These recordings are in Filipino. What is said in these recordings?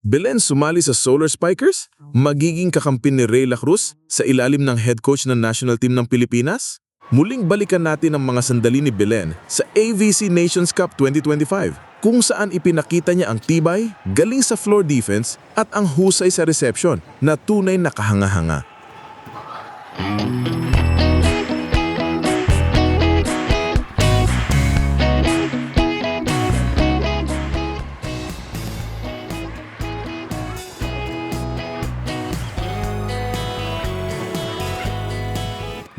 Belen sumali sa Solar Spikers? Magiging kakampi ni Rayla Cruz sa ilalim ng head coach ng national team ng Pilipinas? Muling balikan natin ang mga sandali ni Belen sa AVC Nations Cup 2025 kung saan ipinakita niya ang tibay, galing sa floor defense at ang husay sa reception na tunay na kahanga-hanga.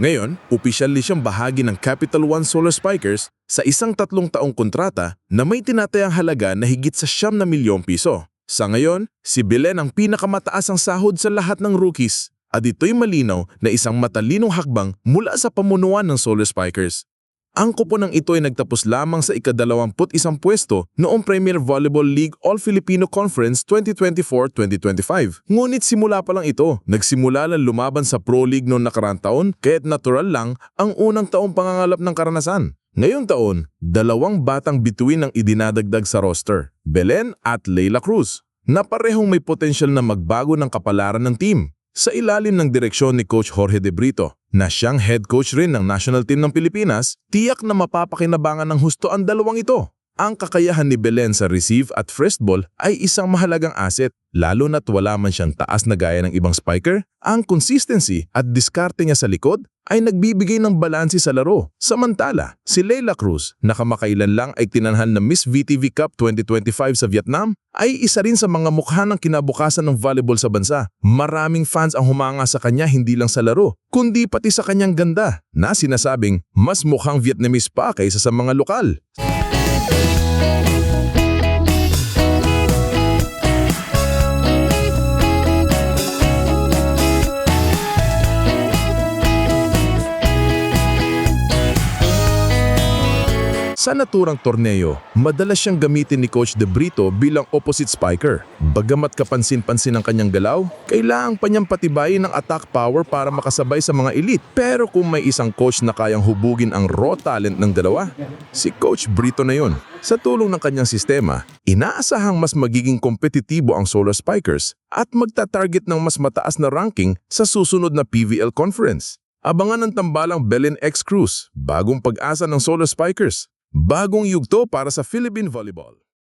Ngayon, opisyal siyang bahagi ng Capital One Solar Spikers sa isang tatlong taong kontrata na may tinatayang halaga na higit sa siyam na milyong piso. Sa ngayon, si Belen ang pinakamataas ang sahod sa lahat ng rookies at ito'y malinaw na isang matalinong hakbang mula sa pamunuan ng Solar Spikers. Ang kuponang ito ay nagtapos lamang sa ikadalawamput isang pwesto noong Premier Volleyball League All-Filipino Conference 2024-2025. Ngunit simula pa lang ito, nagsimula lang lumaban sa Pro League noong nakarang taon kaya't natural lang ang unang taong pangangalap ng karanasan. Ngayong taon, dalawang batang bituin ang idinadagdag sa roster, Belen at Leila Cruz, na parehong may potensyal na magbago ng kapalaran ng team. Sa ilalim ng direksyon ni Coach Jorge De Brito, na siyang head coach rin ng national team ng Pilipinas, tiyak na mapapakinabangan ng husto ang dalawang ito. Ang kakayahan ni Belen sa receive at first ball ay isang mahalagang asset, lalo na't wala man siyang taas na gaya ng ibang spiker. Ang consistency at diskarte niya sa likod ay nagbibigay ng balanse sa laro. Samantala, si Leila Cruz, na kamakailan lang ay tinanhan na Miss VTV Cup 2025 sa Vietnam, ay isa rin sa mga mukha ng kinabukasan ng volleyball sa bansa. Maraming fans ang humanga sa kanya hindi lang sa laro, kundi pati sa kanyang ganda, na sinasabing mas mukhang Vietnamese pa kaysa sa mga lokal. Sa naturang torneo, madalas siyang gamitin ni Coach De Brito bilang opposite spiker. Bagamat kapansin-pansin ang kanyang galaw, kailangan pa niyang patibayin ng attack power para makasabay sa mga elite. Pero kung may isang coach na kayang hubugin ang raw talent ng dalawa, si Coach Brito na yun. Sa tulong ng kanyang sistema, inaasahang mas magiging kompetitibo ang Solar Spikers at magta-target ng mas mataas na ranking sa susunod na PVL Conference. Abangan ng tambalang Belen X Cruz, bagong pag-asa ng Solar Spikers. Bagong yugto para sa Philippine Volleyball.